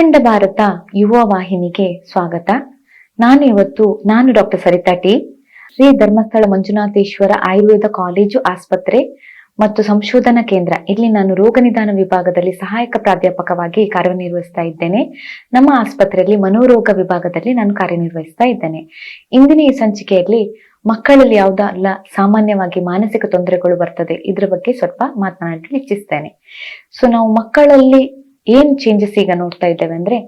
ಅಖಂಡ ಭಾರತ ಯುವ ವಾಹಿನಿಗೆ ಸ್ವಾಗತ. ನಾನು ಇವತ್ತು ನಾನು doctor Sarita T. Shri Dharmasthala Manjunatheshwara Ayurveda college ಆಸ್ಪತ್ರೆ ಮತ್ತು ಸಂಶೋಧನಾ ಕೇಂದ್ರ. ಇಲ್ಲಿ ನಾನು ರೋಗ ನಿದಾನ ವಿಭಾಗದಲ್ಲಿ ಸಹಾಯಕ ಪ್ರಾಧ್ಯಾಪಕವಾಗಿ ಕಾರ್ಯನಿರ್ವಹಿಸ್ತಾ ಇದ್ದೇನೆ. ನಮ್ಮ ಆಸ್ಪತ್ರೆಯಲ್ಲಿ ಮನೋರೋಗ ವಿಭಾಗದಲ್ಲಿ ನಾನು ಕಾರ್ಯನಿರ್ವಹಿಸ್ತಾ ಇದ್ದೇನೆ. ಇಂದಿನ ಈ ಸಂಚಿಕೆಯಲ್ಲಿ ಮಕ್ಕಳಲ್ಲಿ ಯಾವುದಲ್ಲ ಸಾಮಾನ್ಯವಾಗಿ ಮಾನಸಿಕ ತೊಂದರೆಗಳು ಬರ್ತದೆ. ಇದ್ರ ಬಗ್ಗೆ ಸ್ವಲ್ಪ ಮಾತನಾಡಲು ಇಚ್ಛಿಸ್ತೇನೆ. ಸೊ ನಾವು ಮಕ್ಕಳಲ್ಲಿ ಏನ್ ಚೇಂಜಸ್ ಈಗ ನೋಡ್ತಾ ಇದ್ದೇವೆ ಅಂದ್ರೆ,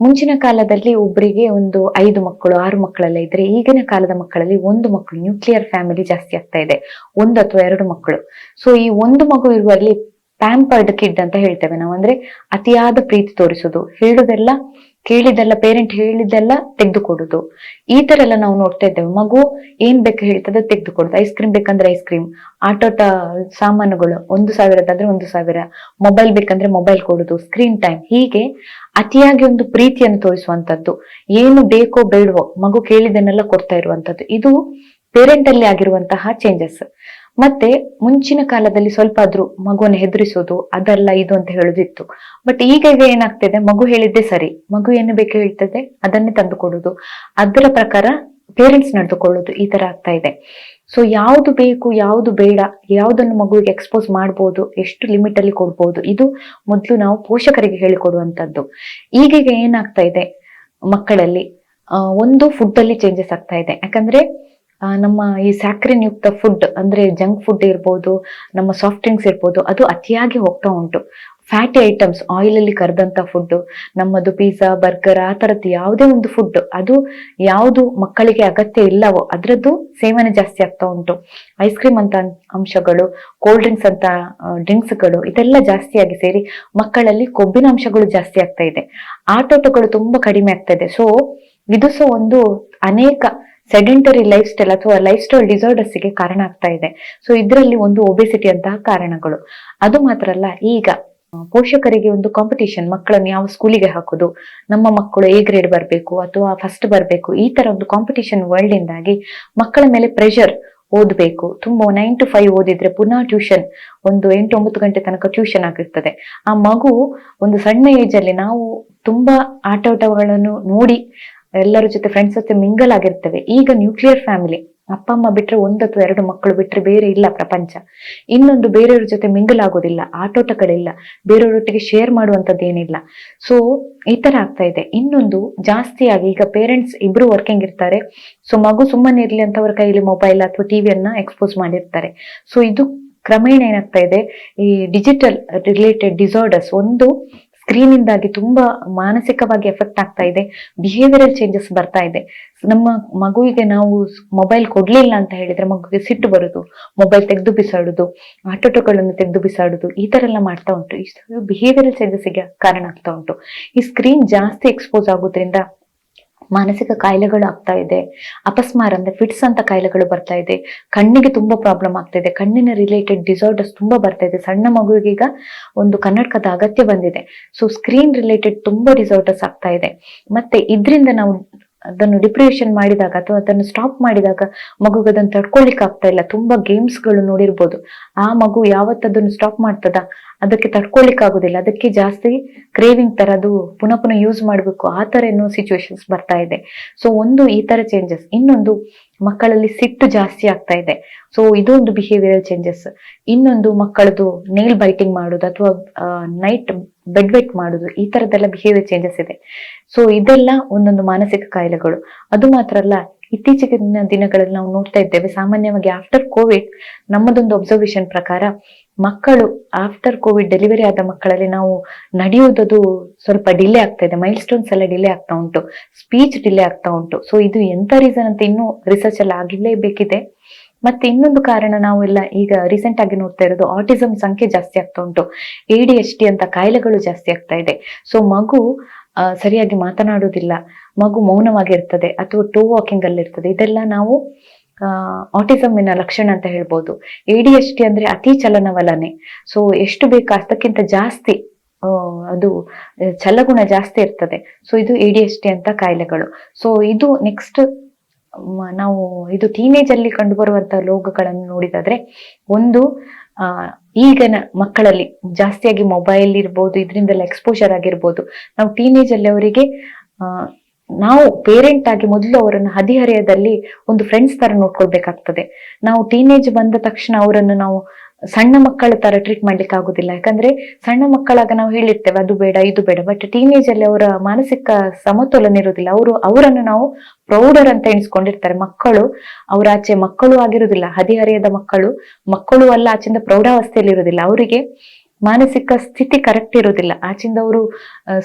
ಮುಂಚಿನ ಕಾಲದಲ್ಲಿ ಒಬ್ಬರಿಗೆ ಒಂದು ಐದು ಮಕ್ಕಳು, ಆರು ಮಕ್ಕಳೆಲ್ಲ ಇದ್ರೆ ಈಗಿನ ಕಾಲದ ಮಕ್ಕಳಲ್ಲಿ ಒಂದು ಮಕ್ಕಳು ನ್ಯೂಕ್ಲಿಯರ್ ಫ್ಯಾಮಿಲಿ ಜಾಸ್ತಿ ಆಗ್ತಾ ಇದೆ. ಒಂದು ಅಥವಾ ಎರಡು ಮಕ್ಕಳು. ಸೊ ಈ ಒಂದು ಮಗು ಇರುವಲ್ಲಿ ಪ್ಯಾಂಪರ್ಡ್ ಕಿಡ್ ಅಂತ ಹೇಳ್ತೇವೆ ನಾವು. ಅಂದ್ರೆ ಅತಿಯಾದ ಪ್ರೀತಿ ತೋರಿಸೋದು. ಹೇಳುದೆಲ್ಲ ಕೇಳಿದೆಲ್ಲ ಪೇರೆಂಟ್ ಹೇಳಿದೆಲ್ಲ ತೆಗೆದುಕೊಡುದು. ಈ ತರ ಎಲ್ಲ ನಾವು ನೋಡ್ತಾ ಇದ್ದೇವೆ. ಮಗು ಏನ್ ಬೇಕು ಹೇಳ್ತದೆ ತೆಗೆದುಕೊಡುದು. ಐಸ್ ಕ್ರೀಮ್ ಬೇಕಂದ್ರೆ ಐಸ್ ಕ್ರೀಮ್ ಆಟೋಟ ಸಾಮಾನುಗಳು ಒಂದು ಸಾವಿರದಾದ್ರೆ ಒಂದು ಸಾವಿರ. ಮೊಬೈಲ್ ಬೇಕಂದ್ರೆ ಮೊಬೈಲ್ ಕೊಡುದು ಸ್ಕ್ರೀನ್ ಟೈಮ್ ಹೀಗೆ ಅತಿಯಾಗಿ ಒಂದು ಪ್ರೀತಿಯನ್ನು ತೋರಿಸುವಂತದ್ದು ಏನು ಬೇಕೋ ಬೇಡವೋ ಮಗು ಕೇಳಿದನ್ನೆಲ್ಲ ಕೊಡ್ತಾ ಇರುವಂತದ್ದು ಇದು ಪೇರೆಂಟ್ ಅಲ್ಲಿ ಆಗಿರುವಂತಹ ಚೇಂಜಸ್ ಮತ್ತೆ ಮುಂಚಿನ ಕಾಲದಲ್ಲಿ ಸ್ವಲ್ಪ ಆದ್ರೂ ಮಗುವನ್ನು ಹೆದರಿಸೋದು ಅದಲ್ಲ ಇದು ಅಂತ ಹೇಳುದಿತ್ತು. ಬಟ್ ಈಗ ಈಗ ಏನಾಗ್ತಿದೆ? ಮಗು ಹೇಳಿದ್ದೆ ಸರಿ. ಮಗು ಏನು ಬೇಕು ಹೇಳ್ತದೆ? ಅದನ್ನೇ ತಂದು ಕೊಡುದು ಅದರ ಪ್ರಕಾರ ಪೇರೆಂಟ್ಸ್ ನಡೆದುಕೊಳ್ಳೋದು ಈ ತರ ಆಗ್ತಾ ಇದೆ. ಸೊ ಯಾವುದು ಬೇಕು, ಯಾವುದು ಬೇಡ, ಯಾವುದನ್ನು ಮಗುವಿಗೆ ಎಕ್ಸ್ಪೋಸ್ ಮಾಡ್ಬೋದು, ಎಷ್ಟು ಲಿಮಿಟ್ ಅಲ್ಲಿ ಕೊಡ್ಬೋದು, ಇದು ಮೊದಲು ನಾವು ಪೋಷಕರಿಗೆ ಹೇಳಿಕೊಡುವಂತದ್ದು ಈಗೀಗ ಏನಾಗ್ತಾ ಇದೆ ಮಕ್ಕಳಲ್ಲಿ? ಒಂದು ಫುಡ್ ಅಲ್ಲಿ ಚೇಂಜಸ್ ಆಗ್ತಾ ಇದೆ. ಯಾಕಂದ್ರೆ ನಮ್ಮ ಈ ಸ್ಯಾಕ್ರಿನ್ ಯುಕ್ತ ಫುಡ್ ಅಂದ್ರೆ ಜಂಕ್ ಫುಡ್ ಇರ್ಬೋದು, ನಮ್ಮ ಸಾಫ್ಟ್ ಡ್ರಿಂಕ್ಸ್ ಇರ್ಬೋದು, ಅದು ಅತಿಯಾಗಿ ಹೋಗ್ತಾ ಉಂಟು. ಫ್ಯಾಟಿ ಐಟಮ್ಸ್ ಆಯಿಲ್ ಅಲ್ಲಿ ಕರೆದಂತ ಫುಡ್ ನಮ್ಮದು ಪಿಜ್ಜಾ ಬರ್ಗರ್ ಆ ತರದ್ದು ಯಾವುದೇ ಒಂದು ಫುಡ್ ಅದು ಯಾವುದು ಮಕ್ಕಳಿಗೆ ಅಗತ್ಯ ಇಲ್ಲವೋ ಅದರದ್ದು ಸೇವನೆ ಜಾಸ್ತಿ ಆಗ್ತಾ ಉಂಟು. ಐಸ್ ಕ್ರೀಮ್ ಅಂತ ಅಂಶಗಳು ಕೋಲ್ಡ್ ಡ್ರಿಂಕ್ಸ್ ಅಂತ ಡ್ರಿಂಕ್ಸ್ಗಳು ಇದೆಲ್ಲ ಜಾಸ್ತಿಯಾಗಿ ಸೇರಿ ಮಕ್ಕಳಲ್ಲಿ ಕೊಬ್ಬಿನ ಅಂಶಗಳು ಜಾಸ್ತಿ ಆಗ್ತಾ ಇದೆ. ಆಟೋಟಗಳು ತುಂಬಾ ಕಡಿಮೆ ಆಗ್ತಾ ಇದೆ. ಸೊ ಇದು ಸಹ ಒಂದು ಅನೇಕ ಸೆಡೆಂಟರಿ ಲೈಫ್ ಸ್ಟೈಲ್ ಅಥವಾ ಲೈಫ್ ಸ್ಟೈಲ್ ಡಿಸಾರ್ಡರ್ಸ್ಗೆ ಕಾರಣ ಆಗ್ತಾ ಇದೆ. ಸೊ ಇದರಲ್ಲಿ ಒಂದು ಒಬೆಸಿಟಿ ಅಂತಹ ಕಾರಣಗಳು. ಅದು ಮಾತ್ರ ಅಲ್ಲ, ಈಗ ಪೋಷಕರಿಗೆ ಒಂದು ಕಾಂಪಿಟೇಷನ್ ಮಕ್ಕಳನ್ನು ಯಾವ ಸ್ಕೂಲಿಗೆ ಹಾಕೋದು, ನಮ್ಮ ಮಕ್ಕಳು ಎ ಗ್ರೇಡ್ ಬರಬೇಕು ಅಥವಾ ಫಸ್ಟ್ ಬರಬೇಕು, ಈ ತರ ಒಂದು ಕಾಂಪಿಟೇಷನ್ ವರ್ಲ್ಡ್ ಇಂದಾಗಿ ಮಕ್ಕಳ ಮೇಲೆ ಪ್ರೆಷರ್ ಓದಬೇಕು. ತುಂಬಾ ನೈನ್ ಟು ಫೈವ್ ಓದಿದ್ರೆ ಪುನಃ ಟ್ಯೂಷನ್ ಒಂದು ಎಂಟು ಒಂಬತ್ತು ಗಂಟೆ ತನಕ ಟ್ಯೂಷನ್ ಆಗಿರ್ತದೆ ಆ ಮಗು ಒಂದು ಸಣ್ಣ ಏಜ್ ಅಲ್ಲಿ ನಾವು ತುಂಬಾ ಆಟೋಟಗಳನ್ನು ನೋಡಿ ಎಲ್ಲರ ಜೊತೆ ಫ್ರೆಂಡ್ಸ್ ಜೊತೆ ಮಿಂಗಲ್ ಆಗಿರ್ತವೆ. ಈಗ ನ್ಯೂಕ್ಲಿಯರ್ ಫ್ಯಾಮಿಲಿ ಅಪ್ಪ, ಅಮ್ಮ ಬಿಟ್ರೆ ಒಂದು ಅಥವಾ ಎರಡು ಮಕ್ಕಳು ಬಿಟ್ರೆ ಬೇರೆ ಇಲ್ಲ ಪ್ರಪಂಚ. ಇನ್ನೊಂದು ಬೇರೆಯವ್ರ ಜೊತೆ ಮಿಂಗಲ್ ಆಗೋದಿಲ್ಲ, ಆಟೋಟಗಳಿಲ್ಲ, ಬೇರೆಯವರೊಟ್ಟಿಗೆ ಶೇರ್ ಮಾಡುವಂಥದ್ದು ಏನಿಲ್ಲ. ಸೊ ಈ ತರ ಆಗ್ತಾ ಇದೆ. ಇನ್ನೊಂದು ಜಾಸ್ತಿಯಾಗಿ ಈಗ ಪೇರೆಂಟ್ಸ್ ಇಬ್ರು ವರ್ಕಿಂಗ್ ಇರ್ತಾರೆ. ಸೊ ಮಗು ಸುಮ್ಮನೆ ಇರ್ಲಿ ಅಂತ ಅವ್ರ ಕೈಯಲ್ಲಿ ಮೊಬೈಲ್ ಅಥವಾ ಟಿವಿಯನ್ನ ಎಕ್ಸ್ಪೋಸ್ ಮಾಡಿರ್ತಾರೆ. ಸೊ ಇದು ಕ್ರಮೇಣ ಏನಾಗ್ತಾ ಇದೆ? ಈ ಡಿಜಿಟಲ್ ರಿಲೇಟೆಡ್ ಡಿಸಾರ್ಡರ್ಸ್ ಒಂದು ಸ್ಕ್ರೀನ್ ಇಂದಾಗಿ ತುಂಬಾ ಮಾನಸಿಕವಾಗಿ ಎಫೆಕ್ಟ್ ಆಗ್ತಾ ಇದೆ. ಬಿಹೇವಿಯರಲ್ ಚೇಂಜಸ್ ಬರ್ತಾ ಇದೆ. ನಮ್ಮ ಮಗುವಿಗೆ ನಾವು ಮೊಬೈಲ್ ಕೊಡ್ಲಿಲ್ಲ ಅಂತ ಹೇಳಿದ್ರೆ ಮಗುವಿಗೆ ಸಿಟ್ಟು ಬರುದು ಮೊಬೈಲ್ ತೆಗೆದು ಬಿಸಾಡುದು ಆಟೋಟಗಳನ್ನು ತೆಗೆದು ಬಿಸಾಡುದು, ಈ ತರ ಎಲ್ಲ ಮಾಡ್ತಾ ಉಂಟು. ಇಷ್ಟು ಬಿಹೇವಿಯರಲ್ ಚೇಂಜಸ್ಗೆ ಕಾರಣ ಆಗ್ತಾ ಉಂಟು. ಈ ಸ್ಕ್ರೀನ್ ಜಾಸ್ತಿ ಎಕ್ಸ್ಪೋಸ್ ಆಗೋದ್ರಿಂದ ಮಾನಸಿಕ ಕಾಯಿಲೆಗಳು ಆಗ್ತಾ ಇದೆ, ಅಪಸ್ಮಾರ ಅಂದ್ರೆ ಫಿಟ್ಸ್ ಅಂತ ಕಾಯಿಲೆಗಳು ಬರ್ತಾ ಇದೆ, ಕಣ್ಣಿಗೆ ತುಂಬಾ ಪ್ರಾಬ್ಲಮ್ ಆಗ್ತಾ ಇದೆ, ಕಣ್ಣಿನ ರಿಲೇಟೆಡ್ ಡಿಸಾರ್ಡರ್ಸ್ ತುಂಬಾ ಬರ್ತಾ ಇದೆ. ಸಣ್ಣ ಮಗುವಿಗೆ ಈಗ ಒಂದು ಕನ್ನಡಕದ ಅಗತ್ಯ ಬಂದಿದೆ. ಸೊ ಸ್ಕ್ರೀನ್ ರಿಲೇಟೆಡ್ ತುಂಬಾ ಡಿಸಾರ್ಡರ್ಸ್ ಆಗ್ತಾ ಇದೆ. ಮತ್ತೆ ಇದರಿಂದ ನಾವು ಅದನ್ನು ಡಿಪ್ರೆಷನ್ ಮಾಡಿದಾಗ ಅಥವಾ ಅದನ್ನು ಸ್ಟಾಪ್ ಮಾಡಿದಾಗ ಮಗುಗೆ ಅದನ್ನು ತಡ್ಕೊಳ್ಲಿಕ್ಕೆ ಆಗ್ತಾ ಇಲ್ಲ. ತುಂಬಾ ಗೇಮ್ಸ್ಗಳು ನೋಡಿರ್ಬೋದು. ಆ ಮಗು ಯಾವತ್ತದನ್ನು ಸ್ಟಾಪ್ ಮಾಡ್ತದ? ಅದಕ್ಕೆ ತಡ್ಕೊಳ್ಲಿಕ್ಕೆ ಆಗುದಿಲ್ಲ ಅದಕ್ಕೆ ಜಾಸ್ತಿ ಕ್ರೇವಿಂಗ್ ತರ ಅದು ಪುನಃ ಪುನಃ ಯೂಸ್ ಮಾಡಬೇಕು. ಆ ತರ ಏನೋ ಸಿಚುವೇಶನ್ಸ್ ಬರ್ತಾ ಇದೆ. ಸೊ ಒಂದು ಈ ತರ ಚೇಂಜಸ್ ಇನ್ನೊಂದು ಮಕ್ಕಳಲ್ಲಿ ಸಿಟ್ಟು ಜಾಸ್ತಿ ಆಗ್ತಾ ಇದೆ. ಸೊ ಇದೊಂದು ಬಿಹೇವಿಯರಲ್ ಚೇಂಜಸ್ ಇನ್ನೊಂದು ಮಕ್ಕಳದು ನೇಲ್ ಬೈಟಿಂಗ್ ಮಾಡೋದು ಅಥವಾ ನೈಟ್ ಬೆಡ್ ವೆಟ್ ಮಾಡೋದು ಈ ತರದೆಲ್ಲ ಬಿಹೇವಿಯರ್ ಚೇಂಜಸ್ ಇದೆ. ಸೊ ಇದೆಲ್ಲ ಒಂದೊಂದು ಮಾನಸಿಕ ಕಾಯಿಲೆಗಳು. ಅದು ಮಾತ್ರ ಅಲ್ಲ, ಇತ್ತೀಚಿನ ದಿನಗಳಲ್ಲಿ ನಾವು ನೋಡ್ತಾ ಇದ್ದೇವೆ, ಸಾಮಾನ್ಯವಾಗಿ ಆಫ್ಟರ್ ಕೋವಿಡ್ ನಮ್ಮದೊಂದು ಅಬ್ಸರ್ವೇಷನ್ ಪ್ರಕಾರ ಮಕ್ಕಳು ಆಫ್ಟರ್ ಕೋವಿಡ್ ಡೆಲಿವರಿ ಆದ ಮಕ್ಕಳಲ್ಲಿ ನಾವು ನಡೆಯುವುದದು ಸ್ವಲ್ಪ ಡಿಲೇ ಆಗ್ತಾ ಇದೆ. ಮೈಲ್ ಸ್ಟೋನ್ಸ್ ಎಲ್ಲ ಡಿಲೇ ಆಗ್ತಾ ಉಂಟು. ಸ್ಪೀಚ್ ಡಿಲೇ ಆಗ್ತಾ ಉಂಟು. ಸೊ ಇದು ಎಂತ ರೀಸನ್ ಅಂತ ಇನ್ನೂ ರಿಸರ್ಚ್ ಎಲ್ಲ ಆಗಿರ್ಲೇಬೇಕಿದೆ. ಮತ್ತೆ ಇನ್ನೊಂದು ಕಾರಣ ನಾವು ಎಲ್ಲ ಈಗ ರೀಸೆಂಟ್ ಆಗಿ ನೋಡ್ತಾ ಇರೋದು ಆಟಿಸಮ್ ಸಂಖ್ಯೆ ಜಾಸ್ತಿ ಆಗ್ತಾ ಉಂಟು. ಎ ಡಿ ಎಸ್ ಟಿ ಅಂತ ಕಾಯಿಲೆಗಳು ಜಾಸ್ತಿ ಆಗ್ತಾ ಇದೆ. ಸೊ ಮಗು ಸರಿಯಾಗಿ ಮಾತನಾಡುವುದಿಲ್ಲ. ಮಗು ಮೌನವಾಗಿರ್ತದೆ ಅಥವಾ ಟೂ ವಾಕಿಂಗ್ ಅಲ್ಲಿ ಇರ್ತದೆ ಇದೆಲ್ಲ ನಾವು ಆಟಿಸಮ್ಮಿನ ಲಕ್ಷಣ ಅಂತ ಹೇಳ್ಬೋದು. ಎ ಡಿ ಎಸ್ ಟಿ ಅಂದ್ರೆ ಅತಿ ಚಲನವಲನೆ. ಸೊ ಎಷ್ಟು ಬೇಕು ಅಷ್ಟಕ್ಕಿಂತ ಜಾಸ್ತಿ ಅದು ಚಲಗುಣ ಜಾಸ್ತಿ ಇರ್ತದೆ. ಸೊ ಇದು ಎ ಡಿ ಎಸ್ ಟಿ ಅಂತ ಕಾಯಿಲೆಗಳು. ಸೊ ಇದು ನೆಕ್ಸ್ಟ್ ನಾವು ಇದು ಟೀನೇಜ್ ಅಲ್ಲಿ ಕಂಡು ಬರುವಂತಹ ರೋಗಗಳನ್ನು ನೋಡಿದಾದ್ರೆ, ಒಂದು ಈಗಿನ ಮಕ್ಕಳಲ್ಲಿ ಜಾಸ್ತಿಯಾಗಿ ಮೊಬೈಲ್ ಇರ್ಬೋದು, ಇದರಿಂದೆಲ್ಲ ಎಕ್ಸ್ಪೋಜರ್ ಆಗಿರ್ಬೋದು. ನಾವು ಟೀನೇಜ್ ಅಲ್ಲಿ ಅವರಿಗೆ ನಾವು ಪೇರೆಂಟ್ ಆಗಿ ಮೊದಲು ಅವರನ್ನು ಹದಿಹರೆಯದಲ್ಲಿ ಒಂದು ಫ್ರೆಂಡ್ಸ್ ತರ ನೋಡ್ಕೊಳ್ಬೇಕಾಗ್ತದೆ. ನಾವು ಟೀನೇಜ್ ಬಂದ ತಕ್ಷಣ ಅವರನ್ನು ನಾವು ಸಣ್ಣ ಮಕ್ಕಳ ತರ ಟ್ರೀಟ್ ಮಾಡ್ಲಿಕ್ಕೆ ಆಗುದಿಲ್ಲ. ಯಾಕಂದ್ರೆ ಸಣ್ಣ ಮಕ್ಕಳಾಗ ನಾವು ಹೇಳಿರ್ತೇವೆ, ಅದು ಬೇಡ, ಇದು ಬೇಡ. ಬಟ್ ಟೀನೇಜ್ ಅಲ್ಲಿ ಅವರ ಮಾನಸಿಕ ಸಮತೋಲನ ಇರುವುದಿಲ್ಲ. ಅವರು ಅವರನ್ನು ನಾವು ಪ್ರೌಢರ್ ಅಂತ ಎಣಿಸ್ಕೊಂಡಿರ್ತಾರೆ. ಮಕ್ಕಳು ಅವರ ಆಚೆ ಮಕ್ಕಳು ಆಗಿರುವುದಿಲ್ಲ. ಹದಿಹರೆಯದ ಮಕ್ಕಳು ಮಕ್ಕಳು ಅಲ್ಲ, ಆಚೆಯಿಂದ ಪ್ರೌಢಾವಸ್ಥೆಯಲ್ಲಿ ಇರುವುದಿಲ್ಲ. ಅವರಿಗೆ ಮಾನಸಿಕ ಸ್ಥಿತಿ ಕರೆಕ್ಟ್ ಇರೋದಿಲ್ಲ ಆಚಿಂದ ಅವರು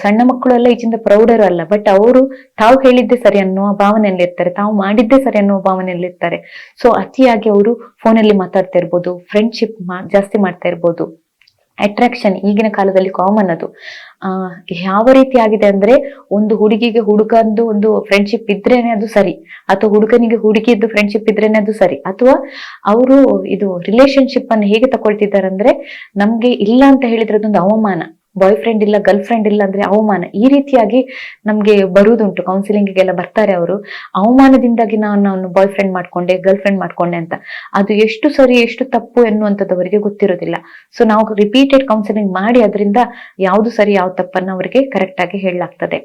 ಸಣ್ಣ ಮಕ್ಕಳು ಅಲ್ಲ ಈಚಿಂದ ಪ್ರೌಢರು ಅಲ್ಲ. ಬಟ್ ಅವರು ತಾವು ಹೇಳಿದ್ದೆ ಸರಿ ಅನ್ನೋ ಭಾವನೆಯಲ್ಲಿ ಇರ್ತಾರೆ. ತಾವು ಮಾಡಿದ್ದೆ ಸರಿ ಅನ್ನೋ ಭಾವನೆಯಲ್ಲಿ ಇರ್ತಾರೆ. ಸೊ ಅತಿಯಾಗಿ ಅವರು ಫೋನಲ್ಲಿ ಮಾತಾಡ್ತಾ ಇರ್ಬೋದು. ಫ್ರೆಂಡ್ಶಿಪ್ ಜಾಸ್ತಿ ಮಾಡ್ತಾ ಇರ್ಬೋದು. ಅಟ್ರಾಕ್ಷನ್ ಈಗಿನ ಕಾಲದಲ್ಲಿ ಕಾಮನ್ ಅದು. ಆ, ಯಾವ ರೀತಿ ಆಗಿದೆ ಅಂದ್ರೆ ಒಂದು ಹುಡುಗಿಗೆ ಹುಡುಗಂದು ಒಂದು ಫ್ರೆಂಡ್ಶಿಪ್ ಇದ್ರೇನೆ ಅದು ಸರಿ, ಅಥವಾ ಹುಡುಗನಿಗೆ ಹುಡುಗಿಯದ್ದು ಫ್ರೆಂಡ್ಶಿಪ್ ಇದ್ರೇನೆ ಅದು ಸರಿ, ಅಥವಾ ಅವರು ಇದು ರಿಲೇಶನ್ಶಿಪ್ ಅನ್ನು ಹೇಗೆ ತಗೊಳ್ತಿದ್ದಾರೆ ಅಂದ್ರೆ ನಮ್ಗೆ ಇಲ್ಲ ಅಂತ ಹೇಳಿದ್ರೆ ಅದೊಂದು ಅವಮಾನ. ಬಾಯ್ ಫ್ರೆಂಡ್ ಇಲ್ಲ ಗರ್ಲ್ ಫ್ರೆಂಡ್ ಇಲ್ಲ ಅಂದ್ರೆ ಅವಮಾನ. ಈ ರೀತಿಯಾಗಿ ನಮ್ಗೆ ಬರುವುದುಂಟು ಕೌನ್ಸಿಲಿಂಗಿಗೆಲ್ಲ ಬರ್ತಾರೆ ಅವರು. ಅವಮಾನದಿಂದಾಗಿ ನಾನು ನಾನು ಬಾಯ್ ಫ್ರೆಂಡ್ ಮಾಡ್ಕೊಂಡೆ ಗರ್ಲ್ ಫ್ರೆಂಡ್ ಮಾಡ್ಕೊಂಡೆ ಅಂತ. ಅದು ಎಷ್ಟು ಸರಿ, ಎಷ್ಟು ತಪ್ಪು ಎನ್ನುವಂಥದ್ದು ಅವರಿಗೆ ಗೊತ್ತಿರೋದಿಲ್ಲ. ಸೊ ನಾವು ರಿಪೀಟೆಡ್ ಕೌನ್ಸಿಲಿಂಗ್ ಮಾಡಿ ಅದರಿಂದ ಯಾವುದು ಸರಿ ಯಾವ ತಪ್ಪನ್ನು ಅವರಿಗೆ ಕರೆಕ್ಟ್ ಆಗಿ ಹೇಳಲಾಗ್ತದೆ.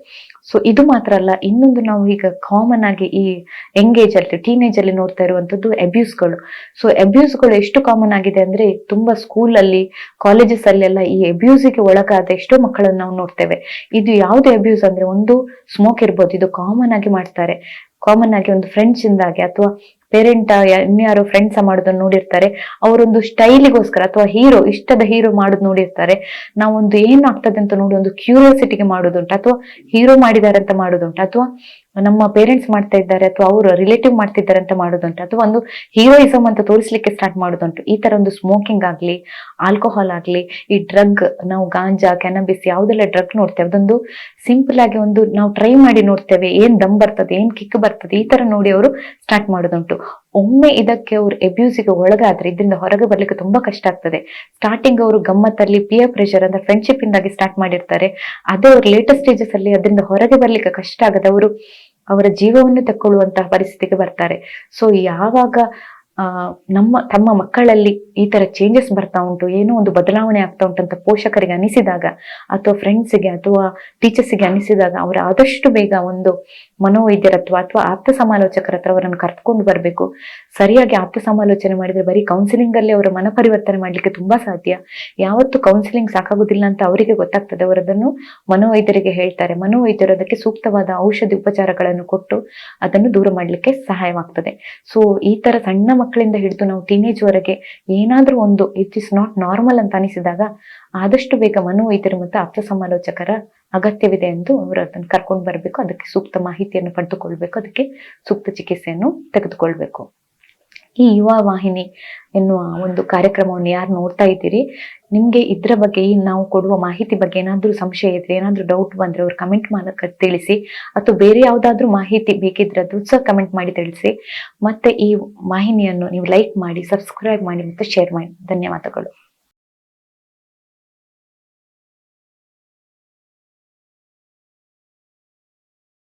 ಸೊ ಇದು ಮಾತ್ರ ಅಲ್ಲ, ಇನ್ನೊಂದು ನಾವು ಈಗ ಕಾಮನ್ ಆಗಿ ಈ ಎಂಗೇಜ್ ಅಲ್ಲಿ ಟೀನೇಜ್ ಅಲ್ಲಿ ನೋಡ್ತಾ ಇರುವಂತದ್ದು ಅಬ್ಯೂಸ್ಗಳು ಸೊ ಅಬ್ಯೂಸ್ಗಳು ಎಷ್ಟು ಕಾಮನ್ ಆಗಿದೆ ಅಂದ್ರೆ ತುಂಬಾ ಸ್ಕೂಲ್ ಅಲ್ಲಿ ಕಾಲೇಜಸ್ ಅಲ್ಲೆಲ್ಲ ಈ ಅಬ್ಯೂಸಿಗೆ ಒಳಗಾದ ಎಷ್ಟೋ ಮಕ್ಕಳನ್ನು ನಾವು ನೋಡ್ತೇವೆ. ಇದು ಯಾವುದೇ ಅಬ್ಯೂಸ್ ಅಂದ್ರೆ ಒಂದು ಸ್ಮೋಕ್ ಇರ್ಬೋದು. ಇದು ಕಾಮನ್ ಆಗಿ ಮಾಡ್ತಾರೆ. ಕಾಮನ್ ಆಗಿ ಒಂದು ಫ್ರೆಂಡ್ಸ್ ಇಂದಾಗಿ ಅಥವಾ ಪೇರೆಂಟ್ ಇನ್ಯಾರೋ ಫ್ರೆಂಡ್ಸ್ ಮಾಡೋದನ್ನ ನೋಡಿರ್ತಾರೆ. ಅವರೊಂದು ಸ್ಟೈಲಿಗೋಸ್ಕರ ಅಥವಾ ಹೀರೋ ಇಷ್ಟದ ಹೀರೋ ಮಾಡೋದು ನೋಡಿರ್ತಾರೆ. ನಾವೊಂದು ಏನ್ ಆಗ್ತದೆ ಅಂತ ನೋಡಿ ಒಂದು ಕ್ಯೂರಿಯಾಸಿಟಿಗೆ ಮಾಡೋದುಂಟು. ಅಥವಾ ಹೀರೋ ಮಾಡಿದಾರೆ ಅಂತ ಮಾಡೋದುಂಟು. ಅಥವಾ ನಮ್ಮ ಪೇರೆಂಟ್ಸ್ ಮಾಡ್ತಾ ಇದ್ದಾರೆ ಅಥವಾ ಅವರು ರಿಲೇಟಿವ್ ಮಾಡ್ತಿದ್ದಾರೆ ಅಂತ ಮಾಡೋದುಂಟು ಅಥವಾ ಒಂದು ಹೀರೋಯಿಸಮ್ ಅಂತ ತೋರಿಸ್ಲಿಕ್ಕೆ ಸ್ಟಾರ್ಟ್ ಮಾಡೋದುಂಟು ಈ ತರ ಒಂದು ಸ್ಮೋಕಿಂಗ್ ಆಗ್ಲಿ ಆಲ್ಕೋಹಾಲ್ ಆಗ್ಲಿ, ಈ ಡ್ರಗ್ ನಾವು ಗಾಂಜಾ ಕ್ಯಾನಬಿಸ್ ಯಾವ್ದೆಲ್ಲ ಡ್ರಗ್ ನೋಡ್ತೇವೆ, ಅದೊಂದು ಸಿಂಪಲ್ ಆಗಿ ಒಂದು ನಾವು ಟ್ರೈ ಮಾಡಿ ನೋಡ್ತೇವೆ. ಏನ್ ದಮ್ ಬರ್ತದೆ, ಏನ್ ಕಿಕ್ ಬರ್ತದೆ, ಈ ತರ ನೋಡಿ ಅವರು ಸ್ಟಾರ್ಟ್ ಮಾಡೋದುಂಟು. ಒಮ್ಮೆ ಇದಕ್ಕೆ ಅವ್ರು ಎಬ್ಯೂಸಿಗೆ ಒಳಗಾದ್ರೆ ಇದರಿಂದ ಹೊರಗೆ ಬರ್ಲಿಕ್ಕೆ ತುಂಬಾ ಕಷ್ಟ ಆಗ್ತದೆ. ಸ್ಟಾರ್ಟಿಂಗ್ ಅವರು ಗಮ್ಮತ್ತಲ್ಲಿ ಪಿಯರ್ ಪ್ರೆಷರ್ ಅಂದ್ರೆ ಫ್ರೆಂಡ್ಶಿಪ್ ಇಂದಾಗಿ ಸ್ಟಾರ್ಟ್ ಮಾಡಿರ್ತಾರೆ. ಅದೇ ಅವ್ರ ಲೇಟೆಸ್ಟ್ ಸ್ಟೇಜಸ್ ಅಲ್ಲಿ ಅದರಿಂದ ಹೊರಗೆ ಬರ್ಲಿಕ್ಕೆ ಕಷ್ಟ ಆಗದ ಅವರು ಅವರ ಜೀವವನ್ನು ತಕ್ಕೊಳ್ಳುವಂತಹ ಪರಿಸ್ಥಿತಿಗೆ ಬರ್ತಾರೆ. ಸೊ ಯಾವಾಗ ನಮ್ಮ, ತಮ್ಮ ಮಕ್ಕಳಲ್ಲಿ ಈ ತರ ಚೇಂಜಸ್ ಬರ್ತಾ ಉಂಟು, ಏನೋ ಒಂದು ಬದಲಾವಣೆ ಆಗ್ತಾ ಉಂಟು ಅಂತ ಪೋಷಕರಿಗೆ ಅನಿಸಿದಾಗ, ಅಥವಾ ಫ್ರೆಂಡ್ಸ್ಗೆ ಅಥವಾ ಟೀಚರ್ಸ್ಗೆ ಅನಿಸಿದಾಗ, ಅವರ ಆದಷ್ಟು ಬೇಗ ಒಂದು ಮನೋವೈದ್ಯರ ಹತ್ರ ಅಥವಾ ಆಪ್ತ ಸಮಾಲೋಚಕರ ಹತ್ರ ಅವರನ್ನು ಕರ್ಕೊಂಡು ಬರಬೇಕು. ಸರಿಯಾಗಿ ಆಪ್ತ ಸಮಾಲೋಚನೆ ಮಾಡಿದ್ರೆ ಬರೀ ಕೌನ್ಸಿಲಿಂಗ್ ಅಲ್ಲಿ ಅವರ ಮನ ಪರಿವರ್ತನೆ ಮಾಡ್ಲಿಕ್ಕೆ ತುಂಬಾ ಸಾಧ್ಯ. ಯಾವತ್ತು ಕೌನ್ಸಿಲಿಂಗ್ ಸಾಕಾಗುದಿಲ್ಲ ಅಂತ ಅವರಿಗೆ ಗೊತ್ತಾಗ್ತದೆ. ಅವರದನ್ನು ಮನೋವೈದ್ಯರಿಗೆ ಹೇಳ್ತಾರೆ. ಮನೋವೈದ್ಯರು ಅದಕ್ಕೆ ಸೂಕ್ತವಾದ ಔಷಧಿ ಉಪಚಾರಗಳನ್ನು ಕೊಟ್ಟು ಅದನ್ನು ದೂರ ಮಾಡಲಿಕ್ಕೆ ಸಹಾಯವಾಗ್ತದೆ. ಸೊ ಈ ತರ ಸಣ್ಣ ಮಕ್ಕಳಿಂದ ಹಿಡಿದು ನಾವು ಟೀನೇಜ್ ವರೆಗೆ ಏನಾದ್ರೂ ಒಂದು ಇಟ್ ಇಸ್ ನಾಟ್ ನಾರ್ಮಲ್ ಅಂತ ಅನಿಸಿದಾಗ ಆದಷ್ಟು ಬೇಗ ಮನೋವೈದ್ಯರು ಮತ್ತು ಆಪ್ತ ಸಮಾಲೋಚಕರ ಅಗತ್ಯವಿದೆ ಎಂದು ಅವರು ಅದನ್ನು ಕರ್ಕೊಂಡು ಬರಬೇಕು, ಅದಕ್ಕೆ ಸೂಕ್ತ ಮಾಹಿತಿಯನ್ನು ಪಡೆದುಕೊಳ್ಬೇಕು, ಅದಕ್ಕೆ ಸೂಕ್ತ ಚಿಕಿತ್ಸೆಯನ್ನು ತೆಗೆದುಕೊಳ್ಬೇಕು. ಈ ಯುವ ವಾಹಿನಿ ಎನ್ನುವ ಒಂದು ಕಾರ್ಯಕ್ರಮವನ್ನು ಯಾರು ನೋಡ್ತಾ ಇದ್ದೀರಿ, ನಿಮ್ಗೆ ಇದ್ರ ಬಗ್ಗೆ ನಾವು ಕೊಡುವ ಮಾಹಿತಿ ಬಗ್ಗೆ ಏನಾದ್ರೂ ಸಂಶಯ ಇದ್ರೆ, ಏನಾದ್ರೂ ಡೌಟ್ ಬಂದ್ರೆ ಅವ್ರು ಕಮೆಂಟ್ ಮಾಡಕ್ಕೆ ತಿಳಿಸಿ, ಅಥವಾ ಬೇರೆ ಯಾವುದಾದ್ರೂ ಮಾಹಿತಿ ಬೇಕಿದ್ರೆ ಅದು ಸಹ ಕಮೆಂಟ್ ಮಾಡಿ ತಿಳಿಸಿ. ಮತ್ತೆ ಈ ವಾಹಿನಿಯನ್ನು ನೀವು ಲೈಕ್ ಮಾಡಿ ಸಬ್ಸ್ಕ್ರೈಬ್ ಮಾಡಿ ಮತ್ತೆ ಶೇರ್ ಮಾಡಿ. ಧನ್ಯವಾದಗಳು.